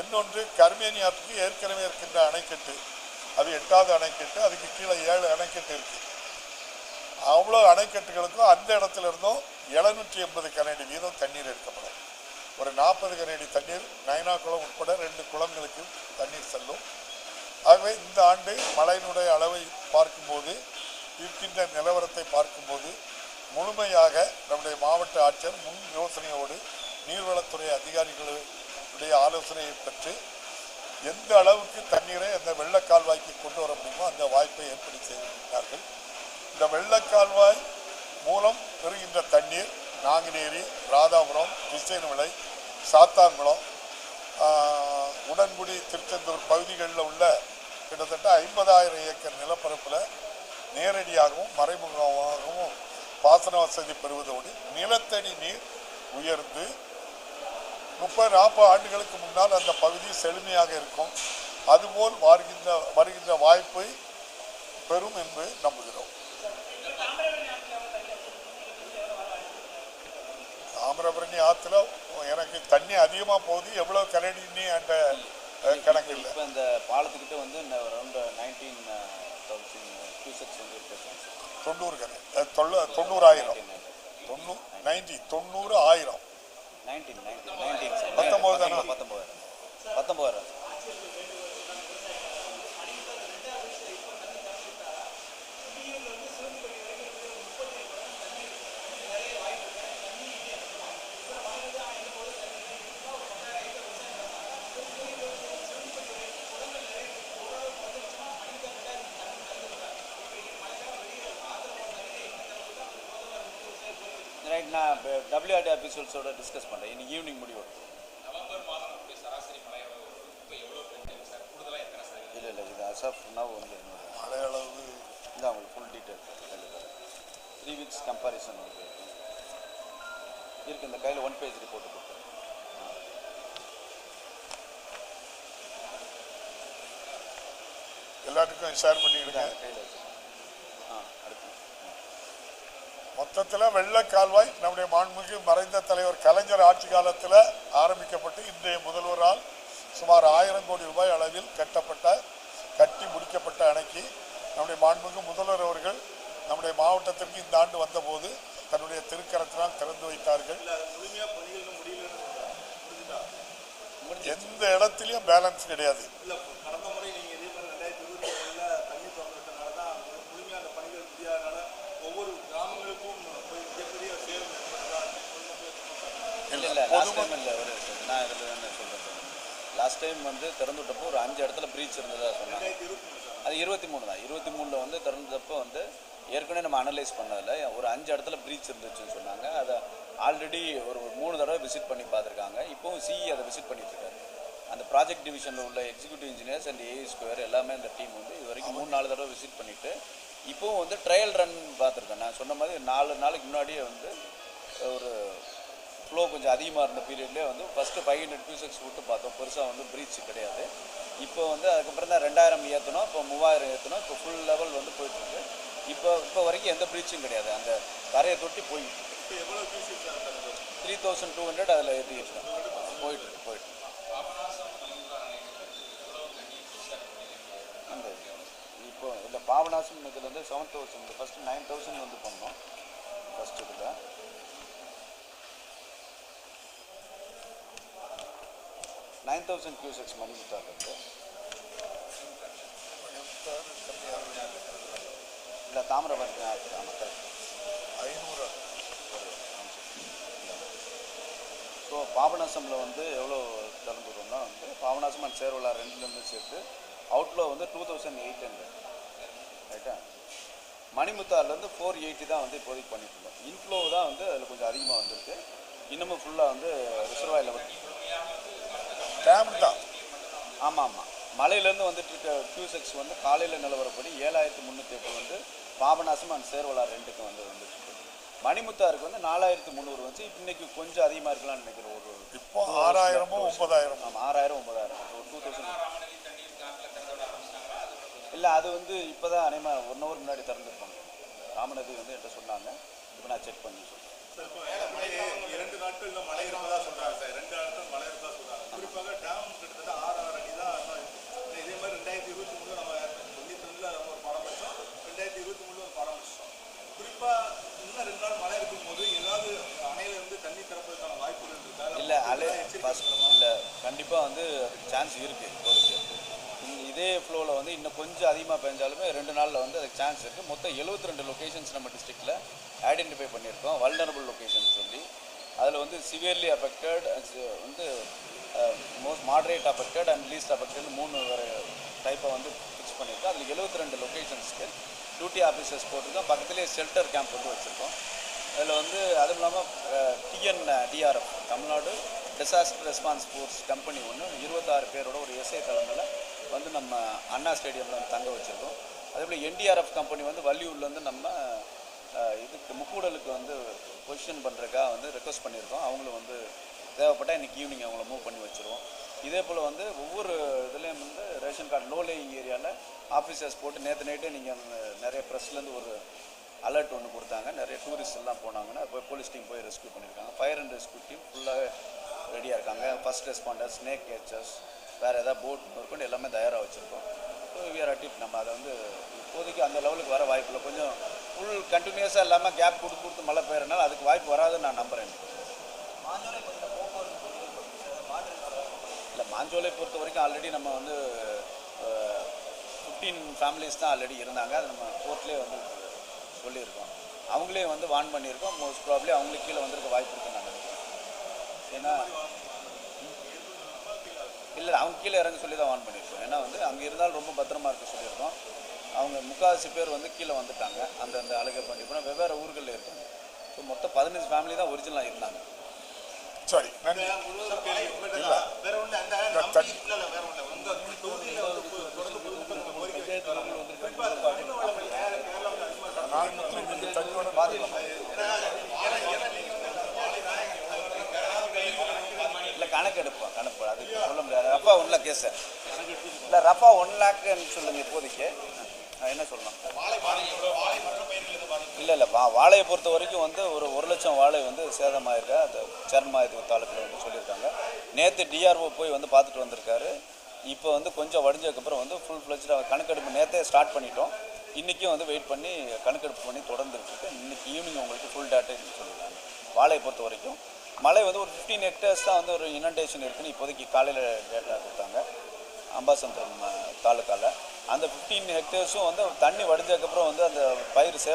இன்னொன்று கர்மேனியாத்துக்கு ஏற்கனவே இருக்கின்ற அணைக்கட்டு. அது எட்டாவது அணைக்கட்டு அதுக்கு கீழே ஏழு அணைக்கட்டு இருக்கு. அவ்வளோ அணைக்கட்டுகளுக்கும் அந்த இடத்துல இருந்தும் எழுநூற்றி எண்பது கனடி வீதம் தண்ணீர் எடுக்கப்படும். ஒரு நாற்பது கனடி தண்ணீர் நயனா குளம் உட்பட ரெண்டு குளங்களுக்கு தண்ணீர் செல்லும். ஆகவே இந்த ஆண்டு மழையினுடைய அளவை பார்க்கும்போது இருக்கின்ற நிலவரத்தை பார்க்கும்போது முழுமையாக நம்முடைய மாவட்ட ஆட்சியர் முன் யோசனையோடு நீர்வளத்துறை அவர்களுடைய ஆலோசனையை பெற்று எந்த அளவுக்கு தண்ணீரை அந்த வெள்ளக்கால்வாய்க்கு கொண்டு வர முடியுமோ அந்த வாய்ப்பை ஏற்படுத்தி செய்திருக்கிறார்கள் இந்த வெள்ளக்கால்வாய் மூலம் பெறுகின்ற தண்ணீர் நாங்குநேரி ராதாபுரம் கிருஷ்ணவிளை சாத்தான்குளம் உடன்குடி திருச்செந்தூர் பகுதிகளில் உள்ள கிட்டத்தட்ட ஐம்பதாயிரம் ஏக்கர் நிலப்பரப்பில் நேரடியாகவும் மறைமுகமாகவும் பாசன வசதி பெறுவதோடு நிலத்தடி நீர் உயர்ந்து முப்பது நாற்பது ஆண்டுகளுக்கு முன்னால் அந்த பகுதி செழுமையாக இருக்கும். அதுபோல் வருகின்ற வருகின்ற வாய்ப்பை பெறும் என்று நம்புகிறோம். தாமிரபரணி ஆற்றுல எனக்கு தண்ணி அதிகமாக போகுது. எவ்வளோ என்கிட்ட அஹ், கணக்கு இல்லை. இப்போ இந்த பாலத்துக்கிட்ட வந்து அரௌண்ட் நைன்டீன் தௌசண்ட் கியூசெக்ஸ் வந்து தொண்ணூறு அஹ், தொண்ணூ தொண்ணூறாயிரம். தொண்ணூ நைன்டி தொண்ணூறு ஆயிரம். நைன்டீன் நைன்டீன் நைன்டீன் பத்தொன்பது தானே? பத்தொம்பது பத்தொம்பது நான் டபிள்யூஆர்டி ஆஃபீஸர்ஸோட டிஸ்கஸ் பண்ணுறேன் இன்னைக்கு ஈவினிங் முடிவு. இல்லை இல்லை இது அசாஃப் நவ் வந்து என்னோட மழை அளவு இந்த அவங்களுக்கு full detail three weeks comparison வந்து இருக்கு. இந்த கையில் ஒன் பேஜ் ரிப்போர்ட் கொடுத்துருக்கேன் எல்லாத்துக்கும் ஷேர் பண்ணிவிடுங்க கையில் மொத்தத்தில் வெள்ள கால்வாய் நம்முடைய மாண்புமிகு மறைந்த தலைவர் கலைஞர் ஆட்சி காலத்தில் ஆரம்பிக்கப்பட்டு இன்றைய முதல்வரால் சுமார் ஆயிரம் கோடி ரூபாய் அளவில் கட்டப்பட்ட கட்டி முடிக்கப்பட்ட அணைக்கு நம்முடைய மாண்புமிகு முதல்வர் அவர்கள் நம்முடைய மாவட்டத்திற்கு இந்த ஆண்டு வந்தபோது தன்னுடைய திருக்கரத்தினால் திறந்து வைத்தார்கள். எந்த இடத்துலையும் பேலன்ஸ் கிடையாது இல்ல கடந்த முறை நீங்க இதே மாதிரி ரெண்டாயிரத்தி இருபத்தி ஒண்ணுல தண்ணி திறந்துட்டனால தான் முழுமையா அந்த பணிகள் முடியாதனால ஒவ்வொரு கிராமங்களுக்கும் போய் மிகப்பெரிய சேரும் ஏற்பட்டதா இல்லை இல்லை லாஸ்ட் டைம் இல்லை ஒரு நான் இதில் என்ன சொல்கிறேன் லாஸ்ட் டைம் வந்து திறந்து விட்டப்போ ஒரு அஞ்சு இடத்துல ப்ரீச் இருந்ததா சொன்னாங்க. அது இருபத்தி மூணு தான். இருபத்தி மூணில் வந்து திறந்தப்போ வந்து ஏற்கனவே நம்ம அனலைஸ் பண்ணதில் ஒரு அஞ்சு இடத்துல ப்ரீச் இருந்துச்சுன்னு சொன்னாங்க. அதை ஆல்ரெடி ஒரு மூணு தடவை விசிட் பண்ணி பார்த்துருக்காங்க. இப்போவும் சிஇ அதை விசிட் பண்ணிட்டு இருக்காரு. அந்த ப்ராஜெக்ட் டிவிஷனில் உள்ள executive engineers and AI square எல்லாமே இந்த டீம் வந்து இது வரைக்கும் மூணு நாலு தடவை விசிட் பண்ணிட்டு இப்போவும் வந்து ட்ரையல் ரன் பார்த்துருக்கேன். நான் சொன்ன மாதிரி நாலு நாளைக்கு முன்னாடியே வந்து ஒரு ஃப்ளோ கொஞ்சம் அதிகமாக இருந்த பீரியட்லேயே வந்து ஃபஸ்ட்டு ஃபைவ் ஹண்ட்ரட் கியூசெக்ஸ் விட்டு பார்த்தோம். பெருசாக வந்து ப்ரீச் கிடையாது. இப்போ வந்து அதுக்கப்புறம் தான் ரெண்டாயிரம் ஏற்றணும் இப்போ மூவாயிரம் ஏற்றணும் இப்போ ஃபுல் லெவல் வந்து போயிட்டுருக்கு இப்போ இப்போ வரைக்கும் எந்த ப்ரீச்சும் கிடையாது. அந்த கரையை தொட்டி போயிட்டு த்ரீ தௌசண்ட் டூ ஹண்ட்ரட் அதில் ஏற்றிட்டு போயிட்டு போயிட்டு. அந்த இப்போ இல்லை பாபநாசம் இதில் வந்து seven thousand first nine thousand வந்து பண்ணோம். ஃபஸ்ட் இதில். நைன் தௌசண்ட் கியூசெக்ஸ் மணி இருக்கு. இல்லை தாமிரபரணி ஆமாம் கரெக்ட் ஐநூறு. ஸோ பாபநாசமில் வந்து எவ்வளோ திறந்துடுறோம்னா வந்து பாபநாசம் அண்ட் சேர்வலா ரெண்டுலேருந்து சேர்த்து அவுட்லோ வந்து டூ தௌசண்ட் எயிட் ஹண்ட்ரட் ரைட்டா மணிமுத்தார்லேருந்து ஃபோர் எயிட்டி தான் வந்து இப்போதைக்கு பண்ணிட்டு இருக்கோம் இன்ஃப்ளோ தான் வந்து அதில் கொஞ்சம் அதிகமாக வந்திருக்கு. இன்னமும் ஃபுல்லாக வந்து ரிசர்வாய் லெவல் டேம் தான். ஆமாம் ஆமாம் மலையிலேருந்து வந்துட்டு இருக்க கியூசெக்ஸ் வந்து காலையில் நிலவரப்படி ஏழாயிரத்தி முந்நூற்றி எட்டு வந்து பாபநாசம் அண்ட் சேர்வலா ரெண்டுக்கு வந்து வந்துட்டு மணிமுத்தாருக்கு வந்து நாலாயிரத்தி முந்நூறு வந்து இன்னைக்கு கொஞ்சம் அதிகமாக இருக்கலாம்னு நினைக்கிறேன் ஒரு இப்போ ஆறாயிரமோ ஒன்பதாயிரமோ? ஆமாம் ஆறாயிரம் ஒன்பதாயிரம். ஒரு டூ தௌசண்ட் இல்லை அது வந்து இப்போ தான் அனைமா ஒன் ஹவர் முன்னாடி திறந்துருப்பாங்க. ராமநதி வந்து என்கிட்ட சொன்னாங்க. இப்போ நான் செக் பண்ணி சொல்கிறேன் சார் இப்போ வேளமலை இரண்டு நாட்கள்ல மழை இருப்பதா சொல்றாங்க சார். ரெண்டு நாட்கள் மழை இருப்பதா சொல்றாங்க. குறிப்பாக டேம் கிட்டத்தட்ட ஆறு ஆறு அடி தான் இதே மாதிரி ரெண்டாயிரத்தி இருபத்தி மூணு நம்ம தொண்ணூத்தி ரெண்டுல நம்ம ஒரு படம் படித்தோம் ரெண்டாயிரத்தி இருபத்தி மூணு ஒரு படம் படித்தோம் குறிப்பாக இன்னும் ரெண்டு நாள் மழை இருக்கும் போது ஏதாவது அணையில இருந்து தண்ணி திறப்பதற்கான வாய்ப்பு இருக்கா? இல்லை அலை இல்லை கண்டிப்பாக வந்து அதுக்கு சான்ஸ் இருக்குது இதே ஃப்ளோவில் வந்து இன்னும் கொஞ்சம் அதிகமாக பெஞ்சாலுமே ரெண்டு நாளில் வந்து அதுக்கு சான்ஸ் இருக்குது மொத்தம் எழுபத்தி ரெண்டு லொக்கேஷன்ஸ் நம்ம டிஸ்ட்ரிக்டில் ஐடென்டிஃபை பண்ணியிருக்கோம். வல்னரபிள் லொக்கேஷன் சொல்லி. அதில் வந்து சிவியர்லி அஃபெக்டட் வந்து most moderate affected and least affected மூணு வேறு டைப்பை வந்து ஃபிக்ஸ் பண்ணியிருக்கோம் அதில் 72 ரெண்டு லொக்கேஷன்ஸ்க்கு டியூட்டி ஆஃபீஸர்ஸ் போட்டிருக்கோம். பக்கத்துலேயே ஷெல்டர் கேம்ப் வந்து வச்சுருக்கோம். அதில் வந்து அதுவும் இல்லாமல் TN DRF Tamil Nadu disaster response force company ஒன்று இருபத்தாறு பேரோட ஒரு எஸ்ஐ தலைமையில் வந்து நம்ம அண்ணா ஸ்டேடியமில் வந்து தங்க வச்சுருக்கோம். அதே போல் என்டிஆர்எஃப் கம்பெனி வந்து வள்ளியூர்லேருந்து நம்ம இதுக்கு முக்கூடலுக்கு வந்து பொசிஷன் பண்ணுறதுக்காக வந்து ரெக்வஸ்ட் பண்ணியிருக்கோம். அவங்களும் வந்து தேவைப்பட்டால் இன்றைக்கி ஈவினிங் அவங்கள மூவ் பண்ணி வச்சுருவோம். இதே போல் வந்து ஒவ்வொரு இதுலேயும் வந்து ரேஷன் கார்டு லோ லேயிங் ஏரியாவில் ஆஃபீஸர்ஸ் போட்டு நேற்று நைட்டே நீங்கள் நிறைய ப்ரெஸ்லேருந்து ஒரு அலர்ட் ஒன்று கொடுத்தாங்க. நிறைய டூரிஸ்ட் எல்லாம் போனாங்கன்னா போய் போலீஸ் டீம் போய் ரெஸ்க்யூ பண்ணியிருக்காங்க. ஃபயர் அண்ட் ரெஸ்க்யூ டீம் ஃபுல்லாக ரெடியாக இருக்காங்க. ஃபஸ்ட் ரெஸ்பாண்டர்ஸ் ஸ்னேக் கேச்சர்ஸ் வேறு எதாவது போட் முதற்கொண்டு எல்லாமே தயாராக வச்சுருக்கோம். ஸோ விஆர் அட்டிப் நம்ம அதை வந்து இப்போதைக்கு அந்த லெவலுக்கு வர வாய்ப்பு இல்லை கொஞ்சம் ஃபுல் கண்டினியூஸாக இல்லாமல் கேப் கொடுத்து கொடுத்து மழை பெய்யறனால அதுக்கு வாய்ப்பு வராதுன்னு நான் நம்புகிறேன் மாஞ்சோலை பொறுத்த வரைக்கும் ஆல்ரெடி நம்ம வந்து ஃபிஃப்டீன் ஃபேமிலிஸ் தான் ஆல்ரெடி இருந்தாங்க. அது நம்ம கோர்ட்லேயே வந்து சொல்லியிருக்கோம். அவங்களே வந்து வார்ன் பண்ணியிருக்கோம். மோஸ்ட் ப்ராப்ளி அவங்களுக்கு கீழே வந்திருக்க வாய்ப்பு இருக்குன்னு நான் நினைக்கிறேன். ஏன்னா இல்லை அவங்க கீழே இறங்க சொல்லி தான் வான் பண்ணியிருக்கோம். ஏன்னா வந்து அங்கே இருந்தாலும் ரொம்ப பத்திரமா இருக்க சொல்லியிருக்கோம். அவங்க முக்கால்வாசி பேர் வந்து கீழே வந்துட்டாங்க. அந்த அந்த அழகை பண்ணி போனால் வெவ்வேறு ஊர்களில் இருக்காங்க. ஸோ மொத்தம் பதினஞ்சு ஃபேமிலி தான் ஒரிஜினலாக இருந்தாங்க. சரி நன்றி. இல்லை கணக்கு அது சொல்ல முடியாது ரஃபா ஒன் லேக் கேஸ் இல்லை ரஃபா ஒன் லேக்குன்னு சொல்லுங்க இப்போதைக்கு என்ன சொல்லலாம் இல்லை இல்லை வா வாழையை பொறுத்த வரைக்கும் வந்து ஒரு ஒரு லட்சம் வாழை வந்து சேதமாயிருக்கு அந்த சர்மாயுது தாலுக்கில் வந்து சொல்லியிருக்காங்க. நேற்று டிஆர்ஓ போய் வந்து பார்த்துட்டு வந்திருக்காரு. இப்போ வந்து கொஞ்சம் வடிஞ்சதுக்கப்புறம் வந்து ஃபுல் ஃப்ளெஜ்டாக கணக்கெடுப்பு நேற்றே ஸ்டார்ட் பண்ணிட்டோம். இன்றைக்கும் வந்து வெயிட் பண்ணி கணக்கெடுப்பு பண்ணி தொடர்ந்துருக்கு இன்றைக்கி இன்னைக்கு ஈவினிங் உங்களுக்கு ஃபுல் டேட்டை சொல்லியிருக்காங்க. வாழையை பொறுத்த வரைக்கும். மழை வந்து ஒரு ஃபிஃப்டீன் ஹெக்டேர்ஸ் தான் வந்து ஒரு இனண்டேஷன் இருக்குன்னு இப்போதைக்கு காலையில் டேட்டா கொடுத்தாங்க. அம்பாசமுத்திரம் தாலுக்காவில் அந்த ஃபிஃப்டீன் ஹெக்டேர்ஸும் வந்து தண்ணி வடிஞ்சதுக்கப்புறம் வந்து அந்த பயிர் சேவை